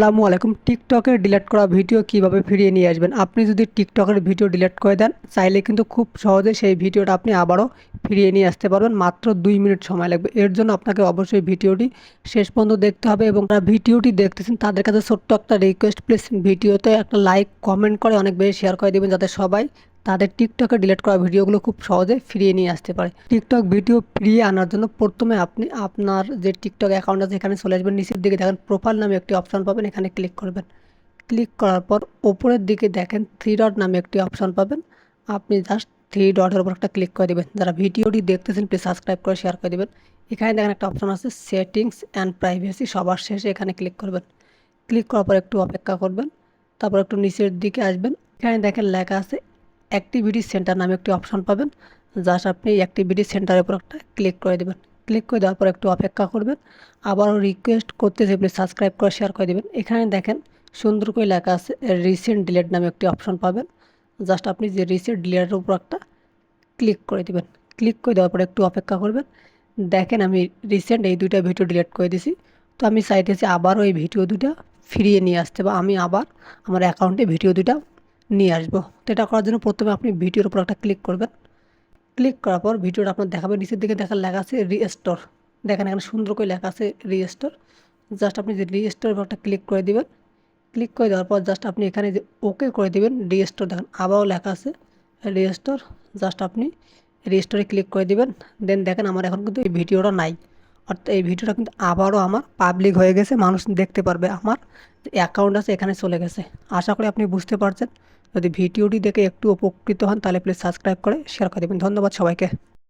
আসসালামু আলাইকুম। টিকটকের ডিলিট করা ভিডিও কীভাবে ফিরিয়ে নিয়ে আসবেন? আপনি যদি টিকটকের ভিডিও ডিলিট করে দেন, চাইলে কিন্তু খুব সহজে সেই ভিডিওটা আপনি আবারও ফিরিয়ে নিয়ে আসতে পারবেন। মাত্র দুই মিনিট সময় লাগবে। এর জন্য আপনাকে অবশ্যই ভিডিওটি শেষ পর্যন্ত দেখতে হবে এবং যারা ভিডিওটি দেখতেছেন, তাদের কাছে ছোট্ট একটা রিকোয়েস্ট প্লিজ ভিডিওতে একটা লাইক কমেন্ট করে অনেক বেশি শেয়ার করে দেবেন, যাতে সবাই তাদের টিকটকে ডিলিট করা ভিডিওগুলো খুব সহজে ফিরিয়ে নিয়ে আসতে পারে। টিকটক ভিডিও ফিরিয়ে আনার জন্য প্রথমে আপনি আপনার যে টিকটক অ্যাকাউন্ট আছে এখানে চলে আসবেন। নিচের দিকে দেখেন প্রোফাইল নামে একটি অপশান পাবেন, এখানে ক্লিক করবেন। ক্লিক করার পর ওপরের দিকে দেখেন থ্রি ডট নামে একটি অপশান পাবেন। আপনি জাস্ট থ্রি ডটের উপর একটা ক্লিক করে দেবেন। যারা ভিডিওটি দেখতেছেন প্লিজ সাবস্ক্রাইব করে শেয়ার করে দেবেন। এখানে দেখেন একটা অপশান আছে সেটিংস অ্যান্ড প্রাইভেসি সবার শেষে এখানে ক্লিক করবেন। ক্লিক করার পর একটু অপেক্ষা করবেন, তারপর একটু নিচের দিকে আসবেন। এখানে দেখেন লেখা আছে অ্যাক্টিভিটি সেন্টার নামে একটি অপশন পাবেন। জাস্ট আপনি অ্যাক্টিভিটি সেন্টারের উপর একটা ক্লিক করে দেবেন। ক্লিক করে দেওয়ার পর একটু অপেক্ষা করবেন। আবারও রিকোয়েস্ট করতে আপনি সাবস্ক্রাইব করে শেয়ার করে দেবেন। এখানে দেখেন সুন্দর করে লেখা আছে রিসেন্ট ডিলেট নামে একটি অপশন পাবেন। জাস্ট আপনি যে রিসেন্ট ডিলেটের উপর একটা ক্লিক করে দেবেন। ক্লিক করে দেওয়ার পর একটু অপেক্ষা করবেন। দেখেন আমি রিসেন্ট এই দুইটা ভিডিও ডিলিট করে দিছি। তো আমি চাইতেছি আবারও এই ভিডিও দুটা ফিরিয়ে নিয়ে আসতে বা আমি আবার আমার অ্যাকাউন্টে ভিডিও দুটা নিয়ে আসব। তো এটা করার জন্য প্রথমে আপনি ভিডিওর উপর একটা ক্লিক করবেন। ক্লিক করার পর ভিডিওটা আপনার দেখাবে। নিচের দিকে দেখার লেখা আছে রিস্টোর দেখেন এখানে সুন্দর করে লেখা আছে রিস্টোর জাস্ট আপনি যে রিস্টোর একটা ক্লিক করে দেবেন ক্লিক করে দেওয়ার পর জাস্ট আপনি এখানে যে ওকে করে দিবেন রিস্টোর দেখেন আবারও লেখা আছে রিস্টোর জাস্ট আপনি রিস্টোরে ক্লিক করে দিবেন। দেন দেখেন আমার এখন কিন্তু এই ভিডিওটা নাই। অর্থাৎ এই ভিডিওটা কিন্তু আবারও আমার পাবলিক হয়ে গেছে, মানুষ দেখতে পারবে আমার অ্যাকাউন্ট আছে, এখানে চলে গেছে। আশা করি আপনি বুঝতে পারছেন। যদি ভিডিওটি দেখে একটু উপকৃত হন, তাহলে প্লিজ সাবস্ক্রাইব করে শেয়ার করে দেবেন। ধন্যবাদ সবাইকে।